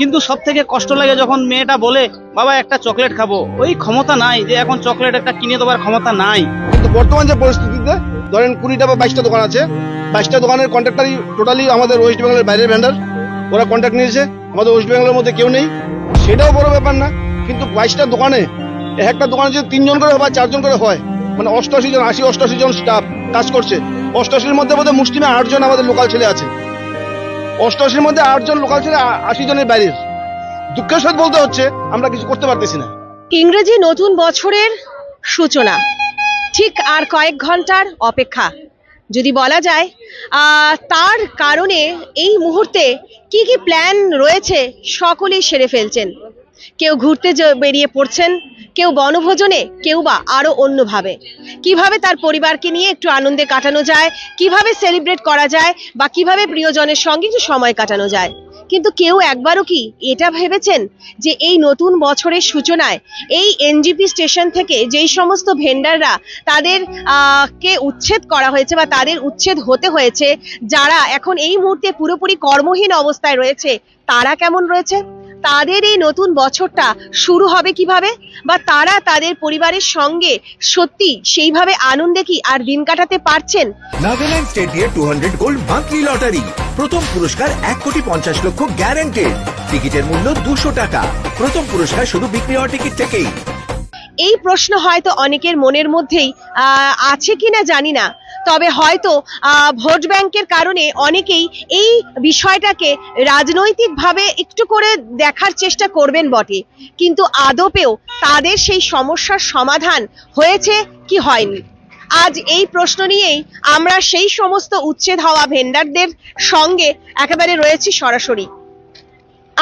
কিন্তু সব থেকে কষ্ট লাগে যখন মেয়েটা বলে, বাবা, একটা চকলেট খাব। ওই ক্ষমতা নাই যে এখন চকলেট একটা কিনে দেওয়ার ক্ষমতা নাই। কিন্তু বর্তমান যে পরিস্থিতিতে, ধরেন কুড়িটা বা বাইশটা দোকান আছে, বাইশটা দোকানের কন্ট্রাক্টারই টোটালি আমাদের ওয়েস্ট বেঙ্গলের বাইরের ভেন্ডার ওরা কন্ট্রাক্ট নিয়েছে, আমাদের ওয়েস্ট বেঙ্গলের মধ্যে কেউ নেই। সেটাও বড় ব্যাপার না, কিন্তু বাইশটা দোকানে একটা দোকানে যদি তিনজন করে বা চারজন করে হয় মানে অষ্টআশি জন, আশি অষ্টআশি জন স্টাফ কাজ করছে। অষ্টআশির মধ্যে বোধহয় মুসলিমে আটজন আমাদের লোকাল ছেলে আছে। অষ্টআশির মধ্যে আটজন লোকাল ছেলে আশি জনের বাইরের দুঃখের সাথে বলতে হচ্ছে, আমরা কিছু করতে পারতেছি না। ইংরেজি নতুন বছরের সূচনা। ঠিক আর কয়েক ঘণ্টার অপেক্ষা। যদি বলা যায় তার কারণে এই মুহূর্তে কি কি প্ল্যান রয়েছে, সকলেই সেরে ফেলছেন। কেউ ঘুরতে বেরিয়ে পড়ছেন, কেউ বনভোজনে, কেউ বা আরও অন্যভাবে। কীভাবে তার পরিবারকে নিয়ে একটু আনন্দে কাটানো যায়, কীভাবে সেলিব্রেট করা যায়, বা কীভাবে প্রিয়জনের সঙ্গে একটু সময় কাটানো যায়। কিন্তু কেউ একবারও কি এটা ভেবেছেন যে এই নতুন বছরের সূচনায় এই এনজিপি স্টেশন থেকে যেই সমস্ত ভেন্ডাররা তাদের কে উচ্ছেদ করা হয়েছে বা তাদের উচ্ছেদ হতে হয়েছে, যারা এখন এই মুহূর্তে পুরোপুরি কর্মহীন অবস্থায় রয়েছে, তারা কেমন রয়েছে? তাদের এই নতুন বছরটা শুরু হবে কীভাবে? বা তারা তাদের পরিবারের সঙ্গে সত্যি সেইভাবে আনন্দে কি আর দিন কাটাতে পারছেন? Nagaland state two hundred gold monthly lottery. প্রথম পুরস্কার এক কোটি পঞ্চাশ লক্ষ গ্যারান্টেড টিকিটের মূল্য দুশো টাকা। প্রথম পুরস্কার শুধু বিক্রি হওয়া টিকিট থেকেই। এই প্রশ্ন হয়তো অনেকের মনের মধ্যেই আছে কিনা জানি না। তবে হয়তো ভোট ব্যাংকের কারণে অনেকেই এই বিষয়টাকে রাজনৈতিকভাবে একটু করে দেখার চেষ্টা করবেন বটে। কিন্তু আদপেও তাদের সেই সমস্যার সমাধান হয়েছে কি হয়নি? আজ এই প্রশ্ন নিয়েই আমরা সেই সমস্ত উচ্ছেদ হওয়া ভেন্ডারদের সঙ্গে একেবারে রয়েছি সরাসরি।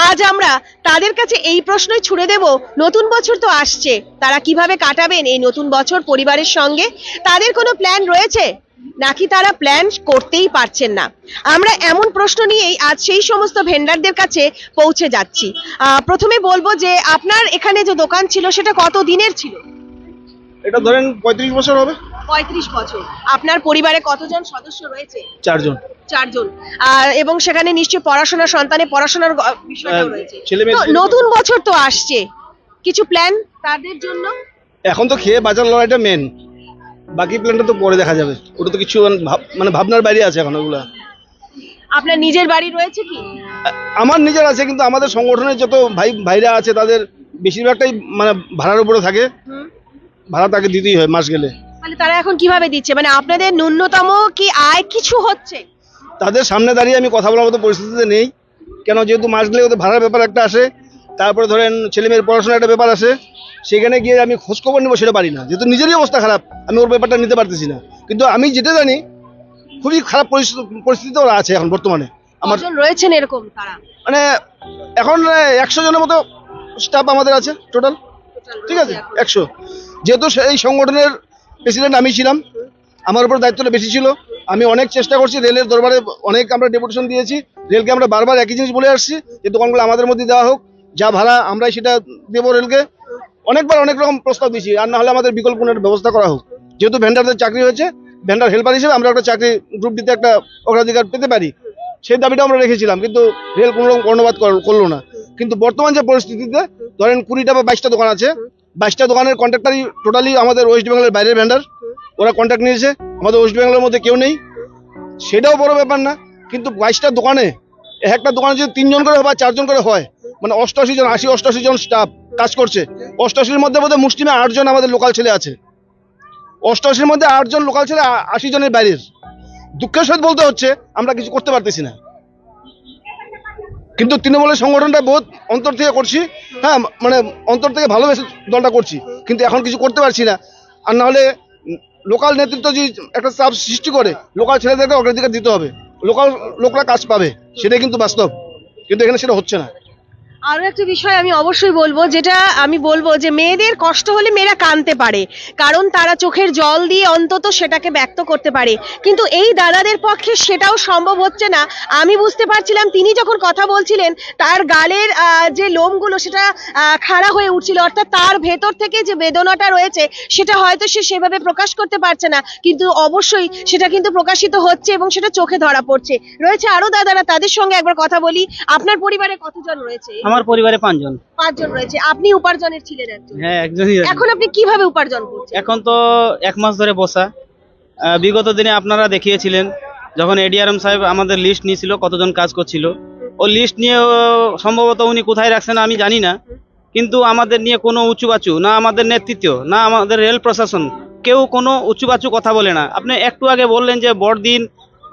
আজ আমরা তাদের কাছে এই প্রশ্নই ছুড়ে দেব নতুন বছর তো আসছে তারা কীভাবে কাটাবেন এই নতুন বছর পরিবারের সঙ্গে? তাদের কোনো প্ল্যান রয়েছে? নাকি তারা প্ল্যান করতেই পারছেন না? আমরা এমন প্রশ্ন নিয়েই আজ সেই সমস্ত ভেন্ডারদের কাছে পৌঁছে যাচ্ছি। আহ, প্রথমে বলব যে আপনার এখানে যে দোকান ছিল সেটা কত দিনের ছিল? এটা ধরেন পঁয়ত্রিশ বছর হবে। পঁয়ত্রিশ বছর। আপনার পরিবারে কতজন সদস্য রয়েছে? চারজন। চারজন। এবং সেখানে নিশ্চয়ই পড়াশোনা সন্তানের পড়াশোনার বিষয়টাও হ্যাঁ, রয়েছে। নতুন বছর তো আসছে। কিছু প্ল্যান তাদের জন্য? এখন তো খেয়ে বাজার লড়াইটা মেন বাকি প্ল্যানটা তো পরে দেখা যাবে। ওটা তো কিছু মানে ভাবনার বাইরে আছে এখন ওগুলা। আপনার নিজের বাড়ি রয়েছে কি? আমার নিজের আছে কিন্তু আমাদের সংগঠনের যত ভাই ভাইরা আছে তাদের বেশিরভাগটাই মানে ভাড়ার উপরে থাকে। ভাড়া তাকে দিতেই হয় মাস গেলে। মানে তারা এখন কীভাবে দিচ্ছে? মানে আপনাদের ন্যূনতম কি আয় কিছু হচ্ছে? তাদের সামনে দাঁড়িয়ে আমি কথা বলার মতো পরিস্থিতিতে নেই। কেন যেহেতু মাস গেলে ওদের ভাড়ার ব্যাপার একটা আসে তারপরে ধরেন ছেলে মেয়ের পড়াশোনার একটা ব্যাপার আসে সেখানে গিয়ে আমি খোঁজখবর নেব সেটা পারি না। যেহেতু নিজেরই অবস্থা খারাপ আমি ওর ব্যাপারটা নিতে পারতেছি না। কিন্তু আমি যেটা জানি খুবই খারাপ পরিস্থিতি পরিস্থিতিতে ওরা আছে এখন বর্তমানে। আমার রয়েছেন এরকম তারা? মানে এখন একশো জনের মতো স্টাফ আমাদের আছে টোটাল ঠিক আছে? একশো। যেহেতু সেই সংগঠনের প্রেসিডেন্ট আমি ছিলাম আমার উপর দায়িত্বটা বেশি ছিল আমি অনেক চেষ্টা করছি, রেলের দরবারে অনেক আমরা ডেপুটেশন দিয়েছি, রেলকে আমরা বারবার একই জিনিস বলে আসছি যে দোকানগুলো আমাদের মধ্যে দেওয়া হোক, যা ভাড়া আমরাই সেটা দেবো রেলকে। অনেকবার অনেক রকম প্রস্তাব দিয়েছি, আর না হলে আমাদের বিকল্প ব্যবস্থা করা হোক। যেহেতু ভেন্ডারদের চাকরি হয়েছে ভেন্ডার হেল্পার হিসেবে আমরা একটা চাকরি গ্রুপ দিতে একটা অগ্রাধিকার পেতে পারি, সেই দাবিটা আমরা রেখেছিলাম, কিন্তু রেল কোনো রকম কর্ণপাত কর- করল না। কিন্তু বর্তমান যে পরিস্থিতিতে, ধরেন কুড়িটা বা বাইশটা দোকান আছে, বাইশটা দোকানের কন্ট্রাক্টারই টোটালি আমাদের ওয়েস্ট বেঙ্গলের বাইরের ভেন্ডার ওরা কন্ট্যাক্ট নিয়েছে। আমাদের ওয়েস্ট বেঙ্গলের মধ্যে কেউ নেই। সেটাও বড় ব্যাপার না, কিন্তু বাইশটা দোকানে এক একটা দোকানে যদি তিনজন করে বা চারজন করে হয় মানে অষ্টআশি জন, আশি অষ্টআশি জন স্টাফ কাজ করছে। অষ্টআশির মধ্যে বোধহয় মুসলিমে আটজন আমাদের লোকাল ছেলে আছে। অষ্টআশির মধ্যে আটজন লোকাল ছেলে আশি জনের বাইরের। দুঃখের সহিত বলতে হচ্ছে, আমরা কিছু করতে পারতেছি না। কিন্তু তৃণমূলের সংগঠনটা বহুত অন্তর থেকে করছি হ্যাঁ মানে অন্তর থেকে ভালোবেসে দলটা করছি। কিন্তু এখন কিছু করতে পারছি না। আর নাহলে লোকাল নেতৃত্ব যদি একটা চাপ সৃষ্টি করে, লোকাল ছেলেদেরকে অগ্রাধিকার দিতে হবে। লোকাল লোকরা কাজ পাবে, সেটাই কিন্তু বাস্তব। কিন্তু এখানে সেটা হচ্ছে না। আরও একটা বিষয় আমি অবশ্যই বলব, যেটা আমি বলব যে মেয়েদের কষ্ট হলে মেয়েরা কাঁদতে পারে, কারণ তারা চোখের জল দিয়ে অন্তত সেটাকে ব্যক্ত করতে পারে। কিন্তু এই দাদাদের পক্ষে সেটাও সম্ভব হচ্ছে না। আমি বুঝতে পারছিলাম, তিনি যখন কথা বলছিলেন, তার গালের যে লোমগুলো সেটা খাড়া হয়ে উঠছিল, অর্থাৎ তার ভেতর থেকে যে বেদনাটা রয়েছে, সেটা হয়তো সে সেভাবে প্রকাশ করতে পারছে না। কিন্তু অবশ্যই সেটা কিন্তু প্রকাশিত হচ্ছে এবং সেটা চোখে ধরা পড়ছে। রয়েছে আরও দাদারা, তাদের সঙ্গে একবার কথা বলি। আপনার পরিবারে কতজন রয়েছে? আমার পরিবারে পাঁচজন। পাঁচজন রয়েছে। আপনি উপার্জনের ছিলেন একজন। হ্যাঁ একজনই এখন আপনি কীভাবে উপার্জন করছেন? এখন তো এক মাস ধরে বসা। বিগত দিনে আপনারা দেখিয়েছিলেন যখন এডিআরএম সাহেব আমাদের লিস্ট নিয়েছিল কতজন কাজ করছিল। ও লিস্ট নিয়ে সম্ভবত উনি কোথায় রাখছেন আমি জানি না। কিন্তু আমাদের নিয়ে কোনো উঁচু উঁচুবাচু না আমাদের নেতৃত্ব না আমাদের রেল প্রশাসন কেউ কোনো উঁচুবাচু কথা বলে না। আপনি একটু আগে বললেন যে বড়দিন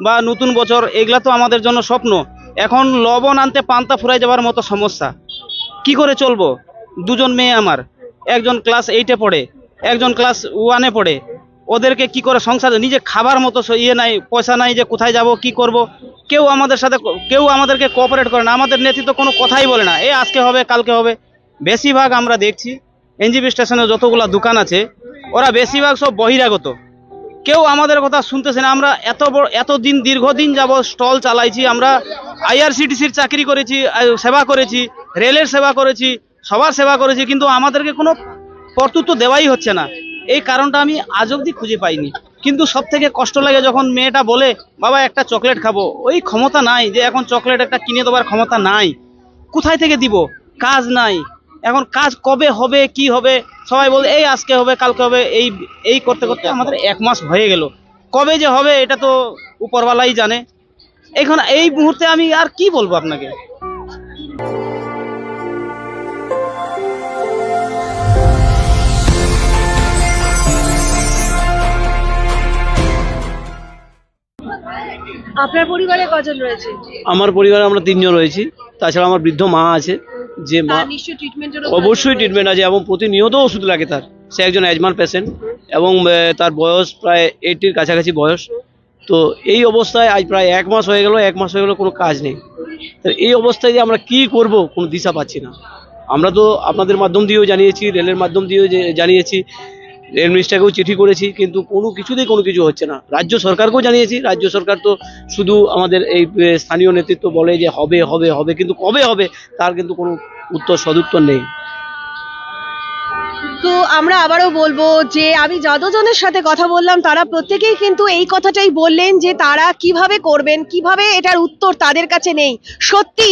বা নতুন বছর এগুলা তো আমাদের জন্য স্বপ্ন। এখন লবণ আনতে পান্তা ফুরাই যাওয়ার মতো সমস্যা। কি করে চলবো? দুজন মেয়ে আমার। একজন ক্লাস এইটে পড়ে, একজন ক্লাস ওয়ানে পড়ে। ওদেরকে কি করে সংসার নিজে খাবার মতো ইয়ে নাই, পয়সা নাই যে কোথায় যাব, কি করব? কেউ আমাদের সাথে কেউ আমাদেরকে কোঅপারেট করে না। আমাদের নেতৃত্ব কোনো কথাই বলে না। এ আজকে হবে, কালকে হবে। বেশিরভাগ আমরা দেখছি। এনজিবি স্টেশনে যতগুলা দোকান আছে, ওরা বেশিরভাগ সব বহিরাগত। কেউ আমাদের কথা শুনতেছে না। আমরা এত বড় এতদিন দীর্ঘদিন যাব স্টল চালাইছি। আমরা আইআরসিটিসির চাকরি করেছি সেবা করেছি, রেলের সেবা করেছি, সবার সেবা করেছি, কিন্তু আমাদেরকে কোনো কর্তৃত্ব দেওয়াই হচ্ছে না। এই কারণটা আমি আজ অব্দি খুঁজে পাইনি। কিন্তু সব থেকে কষ্ট লাগে যখন মেয়েটা বলে, বাবা, একটা চকলেট খাব। ওই ক্ষমতা নাই যে এখন চকলেট একটা কিনে দেওয়ার ক্ষমতা নাই। কোথায় থেকে দিব? কাজ নাই। এখন কাজ কবে হবে কি হবে সবাই বলে এই আজকে হবে কালকে হবে। এই এই করতে করতে আমাদের এক মাস হয়ে গেল। কবে যে হবে এটা তো উপরওয়ালাই জানে। এখন এই মুহূর্তে আমি আর কি বলব আপনাকে? আপনার পরিবারে কজন রয়েছে? আমার পরিবারে আমরা তিনজন রয়েছি। তাছাড়া আমার বৃদ্ধ মা আছে। যে মা অবশ্যই ট্রিটমেন্ট আছে এবং প্রতিনিয়ত ওষুধ লাগে তার। সে একজন অ্যাজমার পেশেন্ট এবং তার বয়স প্রায় এইটির কাছাকাছি বয়স। তো এই অবস্থায় আজ প্রায় এক মাস হয়ে গেল এক মাস হয়ে গেল কোনো কাজ নেই। তো এই অবস্থায় যে আমরা কি করব কোনো দিশা পাচ্ছি না। আমরা তো আপনাদের মাধ্যম দিয়েও জানিয়েছি রেলের মাধ্যম দিয়েও জানিয়েছি রেল মিনিস্টারকেও চিঠি করেছি, কিন্তু কোনো কিছুতেই কোনো কিছু হচ্ছে না। রাজ্য সরকারকেও জানিয়েছি, রাজ্য সরকার তো শুধু আমাদের এই স্থানীয় নেতৃত্ব বলে যে হবে হবে হবে, কিন্তু কবে হবে, তার কিন্তু কোনো উত্তর সদুত্তর নেই। তো আমরা আবারও বলব যে আমি যতজনের সাথে কথা বললাম, তারা প্রত্যেকেই কিন্তু এই কথাটাই বললেন যে তারা কীভাবে করবেন, কীভাবে এটার উত্তর তাদের কাছে নেই। সত্যি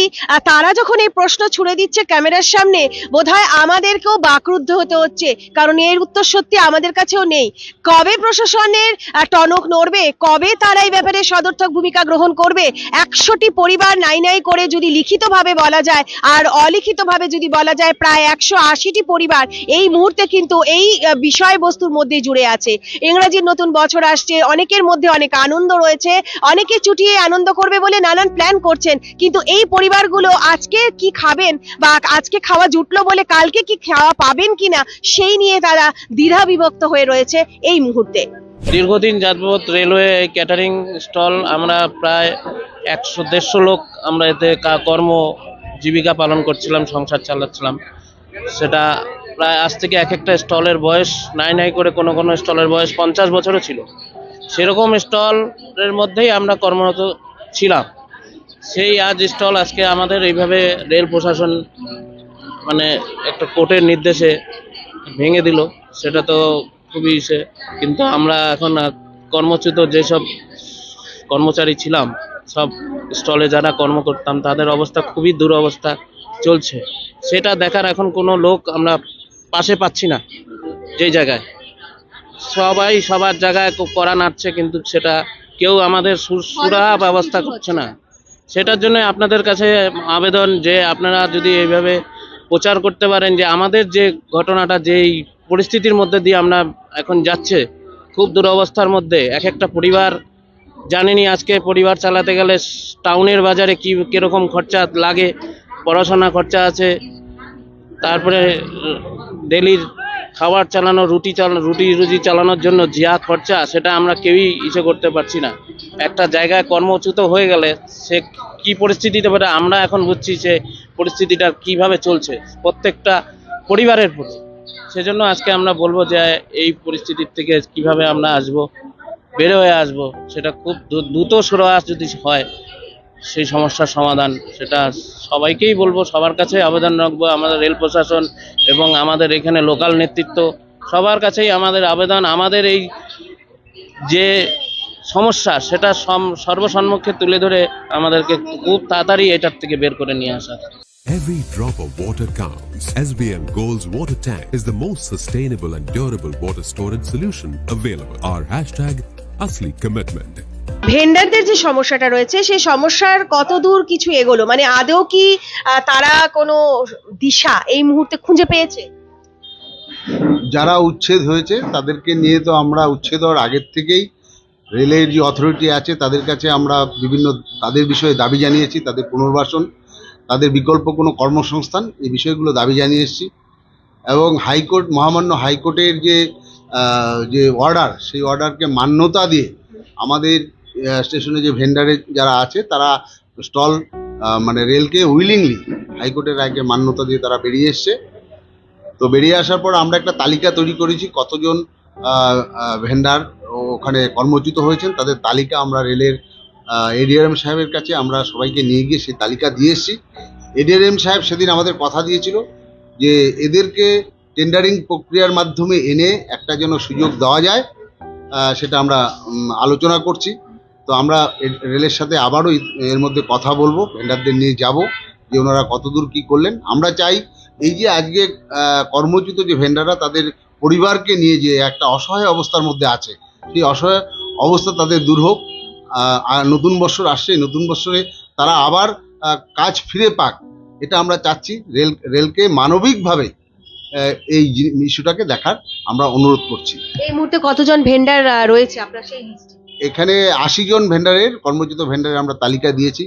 তারা যখন এই প্রশ্ন ছুড়ে দিচ্ছে ক্যামেরার সামনে, বোধহয় আমাদেরকেও বাকরুদ্ধ হতে হচ্ছে, কারণ এর উত্তর সত্যি আমাদের কাছেও নেই। কবে প্রশাসনের টনক নড়বে, কবে তারা এই ব্যাপারে সদর্থক ভূমিকা গ্রহণ করবে, একশোটি পরিবার নাই নাই করে যদি লিখিতভাবে বলা যায়, আর অলিখিতভাবে যদি বলা যায় প্রায় একশো আশিটি পরিবার এই মুহূর্তে কিন্তু এই বিষয়বস্তুর মধ্যে জুড়ে আছে। ইংরেজির নতুন বছর আসছে, অনেকের মধ্যে অনেক আনন্দ রয়েছে, অনেকে চুটিয়ে আনন্দ করবে বলে নানান প্ল্যান করছেন, কিন্তু এই পরিবারগুলো আজকে কি খাবেন বা আজকে খাওয়া জুটলো বলে কালকে কি খাওয়া পাবেন কিনা, সেই নিয়ে তারা দ্বিধা বিভক্ত হয়ে রয়েছে এই মুহূর্তে। দীর্ঘদিন যাবৎ রেলওয়ে ক্যাটারিং স্টল আমরা প্রায় একশো দেড়শো লোক আমরা এতে কর্ম জীবিকা পালন করছিলাম, সংসার চালাচ্ছিলাম। সেটা প্রায় আজ থেকে এক একটা স্টলের বয়স, নাই নাই করে কোনো কোনো স্টলের বয়স পঞ্চাশ বছরও ছিল। সেরকম স্টলের মধ্যেই আমরা কর্মরত ছিলাম। সেই আজ স্টল আজকে আমাদের এইভাবে রেল প্রশাসন মানে একটা কোর্টের নির্দেশে ভেঙে দিল। সেটা তো খুবই সে, কিন্তু আমরা এখন কর্মচ্যুত যেসব কর্মচারী ছিলাম, সব স্টলে যারা কর্ম করতাম, তাদের অবস্থা খুবই দুরবস্থা চলছে। সেটা দেখার এখন কোনো লোক আমরা পাশে পাচ্ছি না যেই জায়গায়। সবাই সবার জায়গায় কড়া নাড়ছে কিন্তু সেটা কেউ আমাদের সুর- ব্যবস্থা করছে না। সেটার জন্য আপনাদের কাছে আবেদন যে আপনারা যদি এইভাবে প্রচার করতে পারেন যে আমাদের যে ঘটনাটা যেই পরিস্থিতির মধ্যে দিয়ে আমরা এখন যাচ্ছে খুব দুরবস্থার মধ্যে এক একটা পরিবার জানেনি আজকে পরিবার চালাতে গেলে টাউনের বাজারে কি কীরকম খরচা লাগে পড়াশোনা খরচা আছে তারপরে ডেলির খাবার চালানো, রুটি চালানো, রুটি রুজি চালানোর জন্য যা খরচা, সেটা আমরা কেউই ইসে করতে পারছি না। একটা জায়গায় কর্মচ্যুত হয়ে গেলে সে কি পরিস্থিতিতে পারে, আমরা এখন বুঝছি যে পরিস্থিতিটা কীভাবে চলছে, প্রত্যেকটা পরিবারের প্রতি সেজন্য আজকে আমরা বলব যে, এই পরিস্থিতির থেকে কীভাবে আমরা আসব, বের হয়ে আসব, সেটা খুব দ্রু- দ্রুত সুরাহা যদি হয় সেই সমস্যার সমাধান সেটা সবাইকেই বলব, সবার কাছে আবেদন রাখব, আমাদের রেল প্রশাসন এবং আমাদের এখানে লোকাল নেতৃত্ব, সবার কাছেই আমাদের আবেদন, আমাদের এই যে সমস্যা সেটা সর্বসম্মুখে তুলে ধরে আমাদেরকে খুব তাড়াতাড়ি এটার থেকে বের করে নিয়ে আসা Every drop of water counts. SBM Gold's water tank is the most sustainable and durable water storage solution available. Our hashtag, Asli Commitment. ভেন্ডারদের যে সমস্যাটা রয়েছে, সেই সমস্যার কত দূর কিছু এগোলো? মানে আদৌ কি তারা কোনো দিশা এই মুহূর্তে খুঁজে পেয়েছে? যারা উচ্ছেদ হয়েছে, তাদেরকে নিয়ে তো আমরা উচ্ছেদ হওয়ার আগের থেকেই রেলের যে অথরিটি আছে, তাদের কাছে আমরা বিভিন্ন, তাদের বিষয়ে দাবি জানিয়েছি, তাদের পুনর্বাসন, তাদের বিকল্প কোনো কর্মসংস্থান, এই বিষয়গুলো দাবি জানিয়ে এসেছি। এবং হাইকোর্ট, মহামান্য হাইকোর্টের যে যে অর্ডার সেই অর্ডারকে মান্যতা দিয়ে আমাদের স্টেশনে যে ভেন্ডারে যারা আছে, তারা স্টল মানে রেলকে উইলিংলি হাইকোর্টের আগে মান্যতা দিয়ে তারা বেরিয়ে এসছে। তো বেরিয়ে আসার পর আমরা একটা তালিকা তৈরি করেছি, কতজন ভেন্ডার ওখানে কর্মচ্যুত হয়েছেন, তাদের তালিকা আমরা রেলের এডিআরএম সাহেবের কাছে আমরা সবাইকে নিয়ে গিয়ে সেই তালিকা দিয়ে এসেছি। এডিআরএম সাহেব সেদিন আমাদের কথা দিয়েছিল যে এদেরকে টেন্ডারিং প্রক্রিয়ার মাধ্যমে এনে একটা যেন সুযোগ দেওয়া যায় সেটা আমরা আলোচনা করছি। তো আমরা রেলের সাথে আবারও এর মধ্যে কথা বলব ভেন্ডারদের নিয়ে যাব, যে ওনারা কতদূর কি করলেন। আমরা চাই এই যে আজকে কর্মচ্যুত যে ভেন্ডাররা তাদের পরিবারকে নিয়ে যে একটা অসহায় অবস্থার মধ্যে আছে, সেই অসহায় অবস্থা তাদের দূর হোক। আর নতুন বছর আসছে নতুন বছরে তারা আবার কাজ ফিরে পাক, এটা আমরা চাচ্ছি। রেল, রেলকে মানবিকভাবে এই ইস্যুটাকে দেখার আমরা অনুরোধ করছি। এই মুহূর্তে কতজন ভেন্ডার রয়েছে আপনার সেই এখানে আশি জন ভেন্ডারের কর্মচ্যুত ভেন্ডারের আমরা তালিকা দিয়েছি।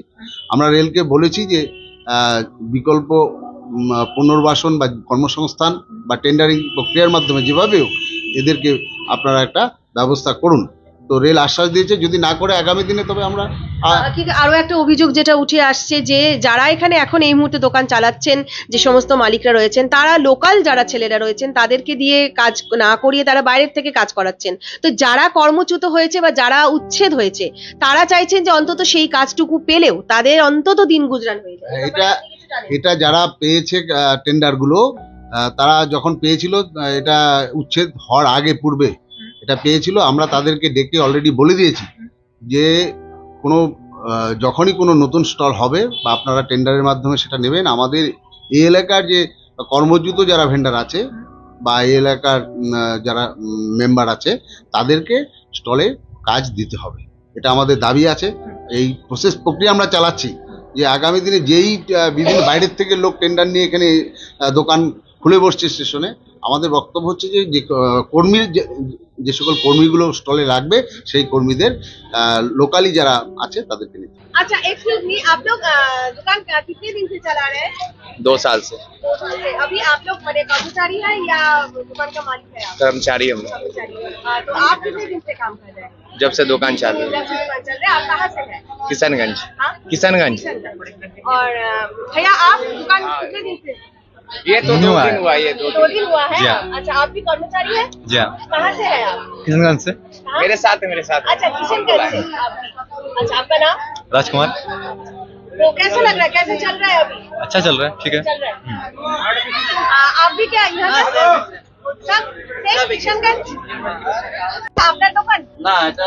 আমরা রেলকে বলেছি যে বিকল্প পুনর্বাসন বা কর্মসংস্থান বা টেন্ডারিং প্রক্রিয়ার মাধ্যমে যেভাবেও এদেরকে আপনারা একটা ব্যবস্থা করুন। তো রেল আশ্বাস দিয়েছে যদি না করে আগামী দিনে তবে আমরা আরও একটা অভিযোগ যেটা উঠে আসছে যে যারা এখানে এখন এই মুহূর্তে দোকান চালাচ্ছেন যে সমস্ত মালিকরা রয়েছেন তারা লোকাল যারা ছেলেরা রয়েছেন তাদেরকে দিয়ে কাজ না করিয়ে তারা বাইরের থেকে কাজ করাচ্ছেন। তো যারা কর্মচ্যুত হয়েছে বা যারা উচ্ছেদ হয়েছে তারা চাইছেন যে অন্তত সেই কাজটুকু পেলেও তাদের অন্তত দিন গুজরান হয়ে যায়। এটা- এটা যারা পেয়েছে টেন্ডারগুলো তারা যখন পেয়েছিল এটা উচ্ছেদ হওয়ার আগে পূর্বে এটা পেয়েছিল, আমরা তাদেরকে ডেকে অলরেডি বলে দিয়েছি যে কোনো যখনই কোনো নতুন স্টল হবে বা আপনারা টেন্ডারের মাধ্যমে সেটা নেবেন, আমাদের এই এলাকার যে কর্মচ্যুত যারা ভেন্ডার আছে বা এই এলাকার যারা মেম্বার আছে, তাদেরকে স্টলে কাজ দিতে হবে। এটা আমাদের দাবি আছে। এই প্রসেস প্রক্রিয়া আমরা চালাচ্ছি যে আগামী দিনে যেই বিভিন্ন বাইরের থেকে লোক টেন্ডার নিয়ে এখানে দোকান খুলে বসছে স্টেশনে আমাদের বক্তব্য হচ্ছে যে যে আহ, কর্মীর যে- যে সকল কর্মীগুলো স্টলে রাখবে সেই কর্মীদের লোকালি যারা আছে তাদেরকে নিতে হবে। अच्छा एक्सक्यूज मी आप लोग अ, दुकान अ, कितने दिन से चला रहे हैं दो साल से दो साल से अभी आप लोग बड़े कर्मचारी हैं या दुकान का मालिक है आप कर्मचारी हम लोग। कर्मचारी अ, तो आप कितने दिन से काम कर रहे हैं जब से दुकान चालू जब से दुकान चल रहा है आप कहाँ से हैं किशनगंज हाँ? किशनगंज और अ, भैया आप दुकान कितने दिन से ये तो दो दिन हुआ ये दो दो दिन हुआ है। अच्छा आप भी कर्मचारी है? जी। हाँ कहाँ से है आप? किशनगंज से। हाँ? मेरे साथ है मेरे साथ अच्छा किशनगंज से अच्छा आपका नाम? राजकुमार। तो कैसा लग रहा है? कैसे चल रहा है अभी? अच्छा चल रहा है ठीक है। चल रहा है। आप भी क्या यहाँ আচ্ছা, আচ্ছা,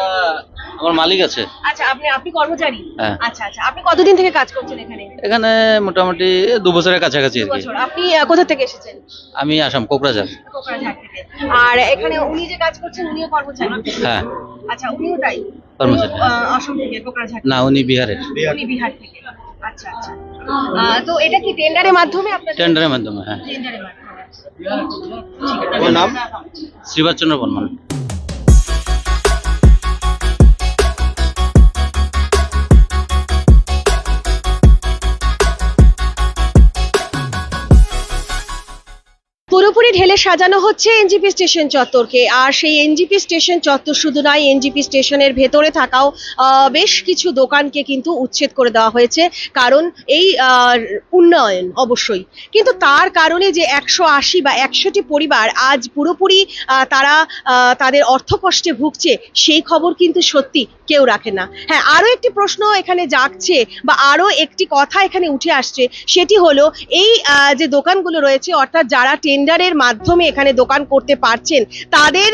হ্যাঁ। আচ্ছা, আপনি কতদিন থেকে কাজ করছেন এখানে? মোটামুটি দু বছরের কাছাকাছি আপনি কোথা থেকে আমি আসাম কোকরাঝার। আর এখানে উনি যে কাজ করছেন উনিও কর্মচারী? হ্যাঁ। না উনি বিহারের। বিহার থেকে। আচ্ছা আচ্ছা। তো এটা কি টেন্ডারের মাধ্যমে টেন্ডারের মাধ্যমে হ্যাঁ। টেন্ডারের মাধ্যমে। নাম? শ্রীবাচন্দ্র বর্মন। সাজানো হচ্ছে এনজিপি স্টেশন চত্বরকে। আর সেই এনজিপি স্টেশন চত্বর শুধু নয়, এনজিপি স্টেশনের ভেতরে থাকাও বেশ কিছু দোকানকে কিন্তু উচ্ছেদ করে দেওয়া হয়েছে। কারণ এই উন্নয়ন অবশ্যই। কিন্তু তার কারণে যে একশো আশি বা একশোটি পরিবার আজ পুরোপুরি তারা তাদের অর্থকষ্টে ভুগছে, সেই খবর কিন্তু সত্যি কেউ রাখে না। হ্যাঁ আরও একটি প্রশ্ন এখানে জাগছে বা আরও একটি কথা এখানে উঠে আসছে, সেটি হলো এই যে দোকানগুলো রয়েছে, অর্থাৎ যারা টেন্ডারের মাধ্যমে মাধ্যমে এখানে দোকান করতে পারছেন। তাদের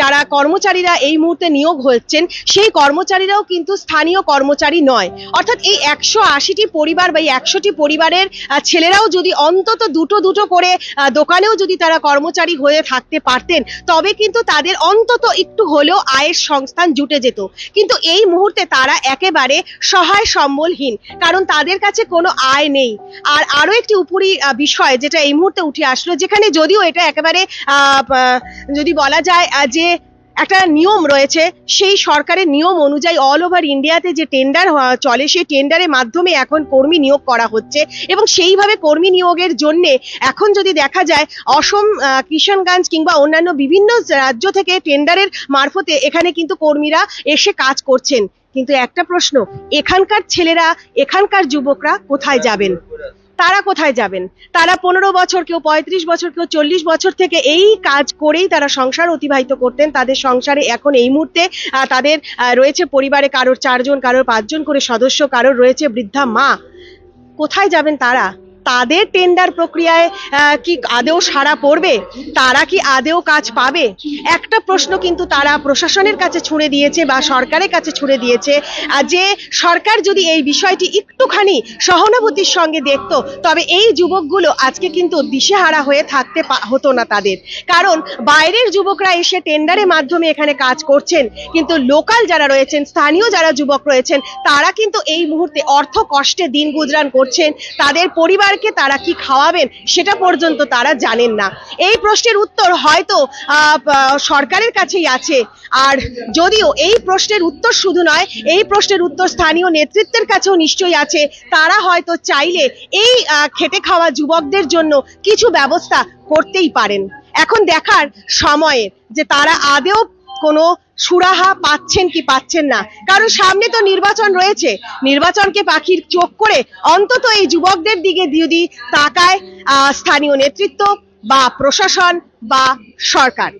যারা কর্মচারীরা এই মুহূর্তে নিয়োগ হচ্ছেন, সেই কর্মচারীরাও কিন্তু স্থানীয় কর্মচারী নয়। অর্থাৎ এই একশো আশিটি পরিবার বা এই একশোটি পরিবারের ছেলেরাও যদি অন্তত দুটো দুটো করে দোকানেও যদি তারা কর্মচারী হয়ে থাকতে পারতেন, তবে কিন্তু তাদের অন্তত একটু হলেও আয়ের সংস্থান জুটে যেত। কিন্তু এই মুহূর্তে তারা একেবারে সহায় সম্বলহীন, কারণ তাদের কাছে কোনো আয় নেই। আর আরও একটি উপরি বিষয় যেটা এই মুহূর্তে উঠে আসলো, যেখানে যদিও এটা একেবারে আহ, আহ, যদি বলা যায় যে একটা নিয়ম রয়েছে সেই সরকারের নিয়ম অনুযায়ী অল ওভার ইন্ডিয়াতে যে টেন্ডার চলে সেই টেন্ডারের মাধ্যমে এখন কর্মী নিয়োগ করা হচ্ছে। এবং সেইভাবে কর্মী নিয়োগের জন্য এখন যদি দেখা যায় অসম কিষানগঞ্জ কিংবা অন্যান্য বিভিন্ন রাজ্য থেকে টেন্ডারের মারফতে এখানে কিন্তু কর্মীরা এসে কাজ করছেন। কিন্তু একটা প্রশ্ন এখানকার ছেলেরা এখানকার যুবকরা কোথায় যাবেন? তারা কোথায় যাবেন? তারা পনেরো বছর কেউ পঁয়ত্রিশ বছর কেউ চল্লিশ বছর থেকে এই কাজ করেই তারা সংসার অতিবাহিত করতেন। তাদের সংসারে এখন এই মুহূর্তে তাদের রয়েছে পরিবারে কারোর চারজন, কারোর পাঁচজন করে সদস্য, কারোর রয়েছে বৃদ্ধা মা। কোথায় যাবেন তারা? তাদের টেন্ডার প্রক্রিয়ায় কি আদেও সাড়া পড়বে? তারা কি আদেও কাজ পাবে? একটা প্রশ্ন কিন্তু তারা প্রশাসনের কাছে ছুঁড়ে দিয়েছে বা সরকারের কাছে ছুঁড়ে দিয়েছে। যে সরকার যদি এই বিষয়টি একটুখানি সহানুভূতির সঙ্গে দেখতো, তবে এই যুবকগুলো আজকে কিন্তু দিশেহারা হয়ে থাকতে হতো না তাদের। কারণ বাইরের যুবকরা এসে টেন্ডারের মাধ্যমে এখানে কাজ করছেন, কিন্তু লোকাল যারা রয়েছেন, স্থানীয় যারা যুবক রয়েছেন, তারা কিন্তু এই মুহূর্তে অর্থ কষ্টে দিন গুজরান করছেন। তাদের পরিবারকে তারা কি খাওয়াবেন সেটা পর্যন্ত তারা জানেন না। এই প্রশ্নের উত্তর হয়তো সরকারের কাছেই আছে। আর যদিও এই প্রশ্নের উত্তর শুধু নয়, এই প্রশ্নের উত্তর স্থানীয় নেতৃত্বের কাছেও নিশ্চয়ই আছে। তারা হয়তো চাইলে এই খেটে খাওয়া যুবকদের জন্য কিছু ব্যবস্থা করতেই পারেন। এখন দেখার সময়ের যে তারা আদেও কোনো সুরাহা পাচ্ছেন কি পাচ্ছেন না। কারণ সামনে তো নির্বাচন রয়েছে। নির্বাচনকে পাখির চোখ করে অন্তত এই যুবকদের দিকে যদি তাকায় স্থানীয় নেতৃত্ব বা প্রশাসন বা সরকার।